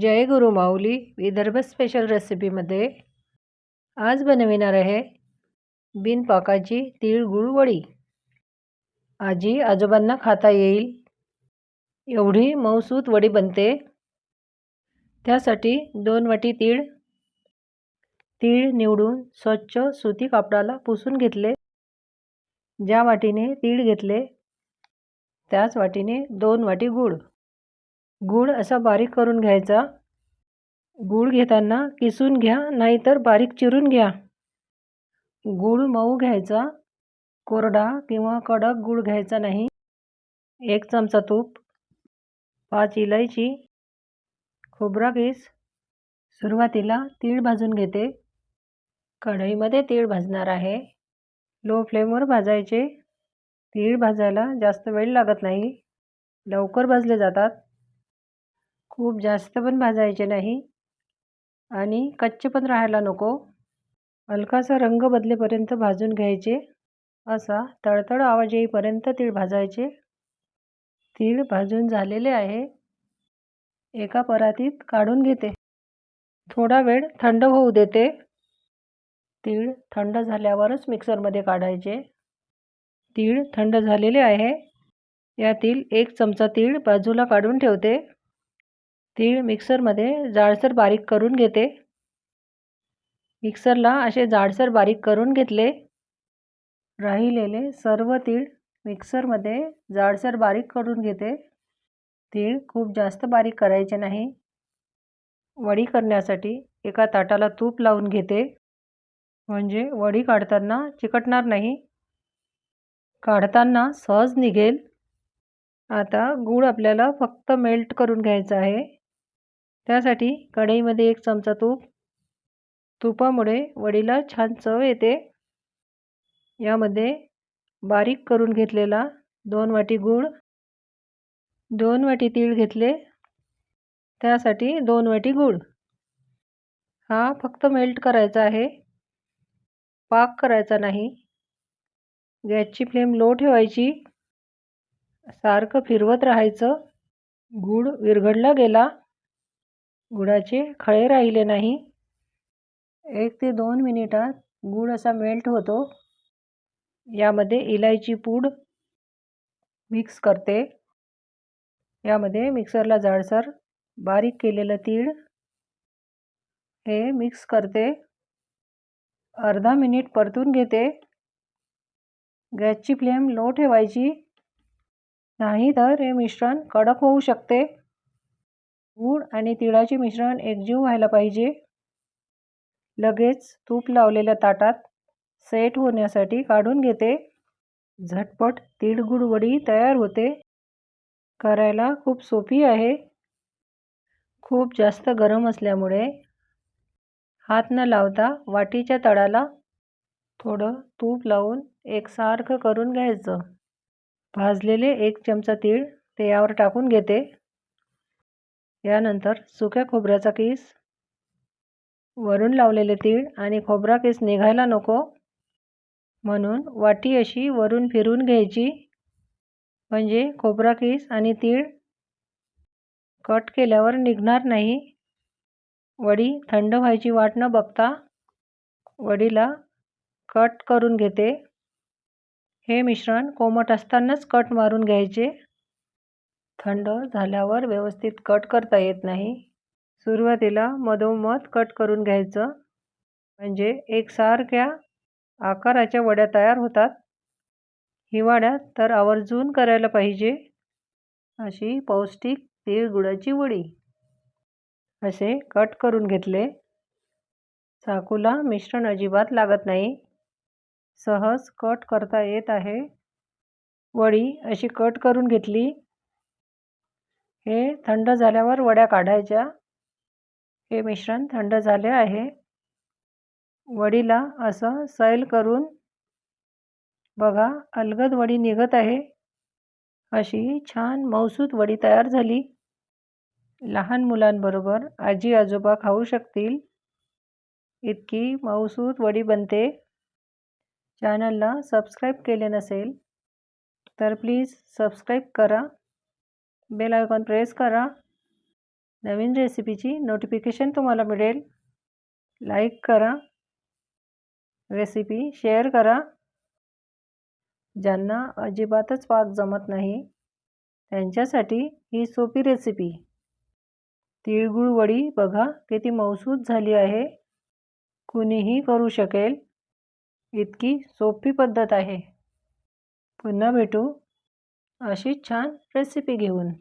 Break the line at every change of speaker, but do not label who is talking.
जय गुरु माऊली Vidarbha special रेसिपीमध्ये आज बनविणार आहे बिनपाकाची तिळगुळ वडी. आजी आजोबांना खाता येईल. एवढी मऊसूत वडी बनते. त्यासाठी दोन वाटी तीळ. तीळ निवडून स्वच्छ सुती कापडाला पुसून घेतले. ज्या वाटीने तीळ घेतले त्याच वाटीने दोन वाटी गूळ. गूळ असा बारीक करून घ्यायचा. गूळ घेताना किसून घ्या नाहीतर बारीक चिरून घ्या. गूळ मऊ घ्यायचा. कोरडा किंवा कडक गूळ घ्यायचा नाही. एक चमचा तूप पाच इलायची खोबरा केस. सुरुवातीला तीळ भाजून घेते. कढईमध्ये तीळ भाजणार आहे. लो फ्लेमवर भाजायचे. तीळ भाजायला जास्त वेळ लागत नाही. लवकर भाजले जातात. खूप जास्त पण भाजायचे नाही. आणि कच्चे पण राहायला नको. हलकासा रंग बदलेपर्यंत भाजून घ्यायचे. असा तळतळ आवाज येईपर्यंत तीळ भाजायचे. तीळ भाजून झालेले आहे. एका परातीत काढून घेते. थोडा वेळ थंड होऊ देते. तीळ थंड झाल्यावरच मिक्सरमध्ये काढायचे. तीळ थंड झालेले आहे. यातील एक चमचा तीळ बाजूला काढून ठेवते. तीळ मिक्सरमध्ये जाडसर बारीक करून घेते. मिक्सरला असे जाडसर बारीक करून घेतले. राहिलेले सर्व तीळ मिक्सरमध्ये जाडसर बारीक करून घेते. तीळ खूप जास्त बारीक करायचे नाही. वडी करण्यासाठी एका ताटाला तूप लावून घेते. म्हणजे वडी काढताना चिकटणार नाही. काढताना सहज निघेल. आता गूळ आपल्याला फक्त मेल्ट करून घ्यायचा आहे. त्यासाठी कढईमध्ये एक चमचा तूप तुपामुळे वडीला छान चव येते. यामध्ये बारीक करून घेतलेला दोन वाटी गूळ दोन वाटी तीळ घेतले. त्यासाठी दोन वाटी गूळ. हा फक्त मेल्ट करायचा आहे. पाक करायचा नाही. गॅसची फ्लेम लो ठेवायची. सारखं फिरवत राहायचं. गूळ विरघडला गेला. गुळाचे खळे राहिले नाही. एक ते दोन मिनिटात गूळ असा मेल्ट होतो. यामध्ये इलायची पूड मिक्स करते. यामध्ये मिक्सरला जाडसर बारीक केलेलं तीळ हे मिक्स करते. अर्धा मिनिट परतून घेते. गॅसची फ्लेम लो ठेवायची. नाही तर हे मिश्रण कडक होऊ शकते. गूळ आणि तिळाचे मिश्रण एकजीव व्हायला पाहिजे. लगेच तूप लावलेल्या ताटात सेट होण्यासाठी काढून घेते. झटपट तिळगुळ वडी तयार होते. करायला खूप सोपी आहे. खूप जास्त गरम असल्यामुळे हात न लावता वाटीच्या तळाला थोडं तूप लावून एकसारखं करून घ्यायचं. भाजलेले एक चमचा तीळ ते यावर टाकून घेते. यानंतर सुक्या खोबऱ्याचा केस वरून लावलेले तीळ आणि खोबरा केस निघायला नको म्हणून वाटी अशी वरून फिरून घ्यायची. म्हणजे खोबरा केस आणि तीळ कट केल्यावर निघणार नाही. वडी थंड व्हायची वाट न बघता वडीला कट करून घेते. हे मिश्रण कोमट असतानाच कट मारून घ्यायचे. थंड झाल्यावर व्यवस्थित कट करता येत नाही. सुरुवातीला मधोमध कट करून घ्यायचं. म्हणजे एकसारख्या आकाराच्या वड्या तयार होतात. हिवाळ्यात तर आवर्जून करायला पाहिजे अशी पौष्टिक तिळगुळाची वडी. असे कट करून घेतले. चाकूला मिश्रण अजिबात लागत नाही. सहज कट करता येत आहे. वडी अशी कट करून घेतली. हे थंड झाल्यावर वड्या काढायच्या. हे मिश्रण थंड झाले आहे. वडीला असं सैल करून बघा अलगद वडी निघत आहे. अशी छान मौसूत वडी तयार झाली. लहान मुलांबरोबर आजी आजोबा खाऊ शकतील. इतकी मौसूत वडी बनते. चॅनलला सबस्क्राईब केले नसेल तर प्लीज सबस्क्राईब करा. बेल आयकॉन प्रेस करा. नवीन रेसिपीची नोटिफिकेशन तुम्हाला मिळेल. लाईक करा. रेसिपी शेअर करा. ज्यांना अजिबातच पाक जमत नाही त्यांच्यासाठी ही सोपी रेसिपी. तिळगुळ वडी बघा किती मौसूद झाली आहे. कुणीही करू शकेल. इतकी सोपी पद्धत आहे. पुन्हा भेटू. अशी छान रेसिपी घेऊन.